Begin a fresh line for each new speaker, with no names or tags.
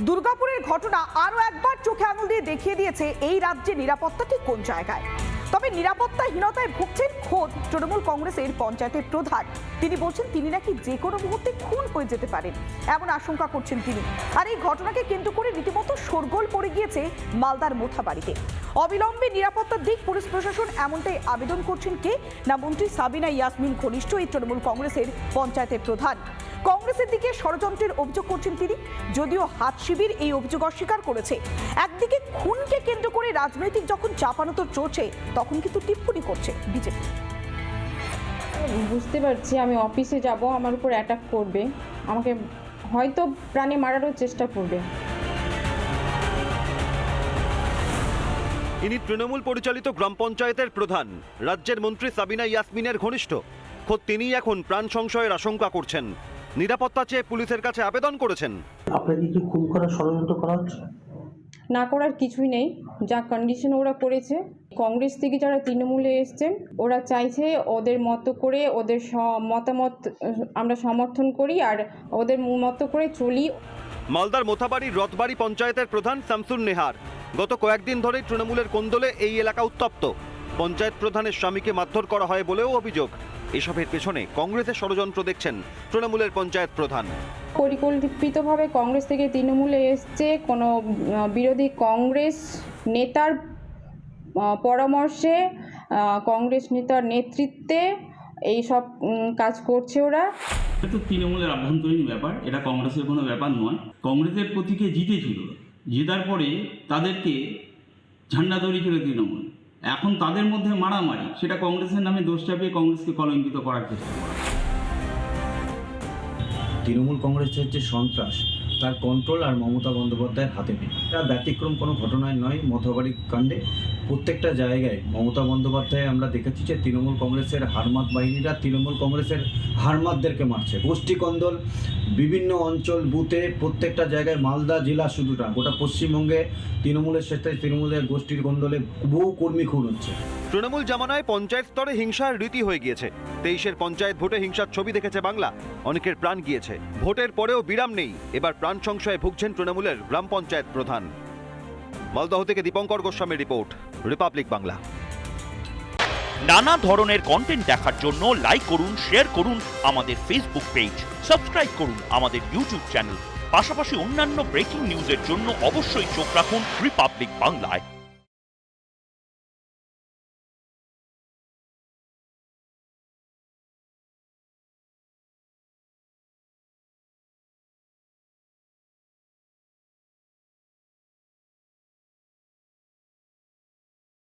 দুর্গাপুরের ঘটনা আরও একবার চোখে আঙুল দিয়ে দেখিয়ে দিয়েছে এই রাজ্যে নিরাপত্তা ঠিক কোন জায়গায়। তবে নিরাপত্তাহীনতায় ভুগছেন খোদ তৃণমূল কংগ্রেসের পঞ্চায়েতের প্রধান। তিনি বলছেন তিনি নাকি যে কোনো মুহূর্তে খুন হয়ে যেতে পারেন। এমন আশঙ্কা করছেন তিনি। আর এই ঘটনাকে কেন্দ্র করে রীতিমতো শোরগোল পড়ে গিয়েছে মালদার মোথাবাড়িতে অবিলম্বে নিরাপত্তার দিক পুলিশ প্রশাসন এমনটাই আবেদন করছেন কে? না মন্ত্রী সাবিনা ইয়াসমিন ঘনিষ্ঠ এই তৃণমূল কংগ্রেসের পঞ্চায়েতের প্রধান। কংগ্রেসের দিকে ষড়যন্ত্রের অভিযোগ করছেন তিনি। যদিও হাত শিবির এই অভিযোগ অস্বীকার করেছে। একদিকে খুনকে কেন্দ্র করে রাজনৈতিক যখন চাপানোতর চলছে তখন কিন্তু টিপ্পনি করছে বিজেপি।
বুঝতে পারছি আমি অফিসে যাব আমার উপর অ্যাটাক করবে। আমাকে হয়তো প্রাণে মারারও চেষ্টা করবে।
ইনি তৃণমূল পরিচালিত গ্রাম পঞ্চায়েতের প্রধান। রাজ্যের মন্ত্রী সাবিনা ইয়াসমিনের ঘনিষ্ঠ। খোদ তিনিই এখন প্রাণ সংশয়ের আশঙ্কা করছেন। নিরাপত্তা চেয়ে পুলিশের কাছে আবেদন করেছেন।
আপনাকে কি খুন করার ষড়যন্ত্র করা হচ্ছে?
না করার কিছুই নেই। যা কন্ডিশন ওরা করেছে কংগ্রেস থেকে যারা তৃণমূলে এসছেন ওরা চাইছে ওদের মতো করে ওদের মতামত আমরা সমর্থন করি আর ওদের মতো করে চলি।
মালদার মোথাবাড়ি রথবাড়ি পঞ্চায়েতের প্রধান শামসুন নেহার গত কয়েকদিন ধরেই তৃণমূলের কোন্দলে এই এলাকা উত্তপ্ত। পঞ্চায়েত প্রধানের স্বামীকে মারধর করা হয় বলেও অভিযোগ। এসবের পেছনে কংগ্রেসের ষড়যন্ত্র দেখছেন তৃণমূলের পঞ্চায়েত প্রধান।
পরিকল্পিতভাবে কংগ্রেস থেকে তৃণমূলে এসছে কোনো বিরোধী কংগ্রেস নেতার পরামর্শে কংগ্রেস নেতার নেতৃত্বে এই সব কাজ করছে ওরা।
এটা তো তৃণমূলের আভ্যন্তরীণ ব্যাপার এটা কংগ্রেসের কোনো ব্যাপার নয়। কংগ্রেসের প্রতীকে জিতেছিল জেতার পরে তাদেরকে ঝান্ডা তৈরি ছিল তৃণমূল। এখন তাদের মধ্যে মারামারি, সেটা কংগ্রেসের নামে দোষ চাপিয়ে কংগ্রেসকে কলঙ্কিত করার চেষ্টা
তৃণমূল কংগ্রেসের হচ্ছে সন্ত্রাস তার কন্ট্রোল আর মমতা বন্দ্যোপাধ্যায়ের হাতে নেই। এটা ব্যতিক্রম কোনো ঘটনায় নয় মধুবাড়ি কাণ্ডে। প্রত্যেকটা জায়গায় মমতা বন্দ্যোপাধ্যায় আমরা দেখেছি যে তৃণমূল কংগ্রেসের হারমাত বাহিনীরা তৃণমূল কংগ্রেসের হারমাতদেরকে মারছে। গোষ্ঠী কন্দল, বিভিন্ন অঞ্চল বুথে প্রত্যেকটা জায়গায় মালদা জেলা শুধু না, গোটা পশ্চিমবঙ্গে তৃণমূলের সাথে তৃণমূলের গোষ্ঠীর কন্দলে বহু কর্মী খুন হচ্ছে।
তৃণমূল জামানায় পঞ্চায়েত স্তরে হিংসার রীতি হয়ে গিয়েছে। তেইশের পঞ্চায়েত ভোটে হিংসার ছবি দেখেছে বাংলা। অনেকের প্রাণ গিয়েছে। ভোটের পরেও বিরাম নেই। এবার প্রাণ সংশয়ে ভুগছেন তৃণমূলের গ্রাম পঞ্চায়েত প্রধান। মালদহ থেকে দীপঙ্কর গোস্বামীর রিপোর্ট, রিপাবলিক বাংলা।
নানা ধরনের কন্টেন্ট দেখার জন্য লাইক করুন শেয়ার করুন আমাদের ফেসবুক পেজ সাবস্ক্রাইব করুন আমাদের ইউটিউব চ্যানেল পাশাপাশি অন্যান্য ব্রেকিং নিউজের জন্য অবশ্যই চোখ রাখুন রিপাবলিক বাংলায়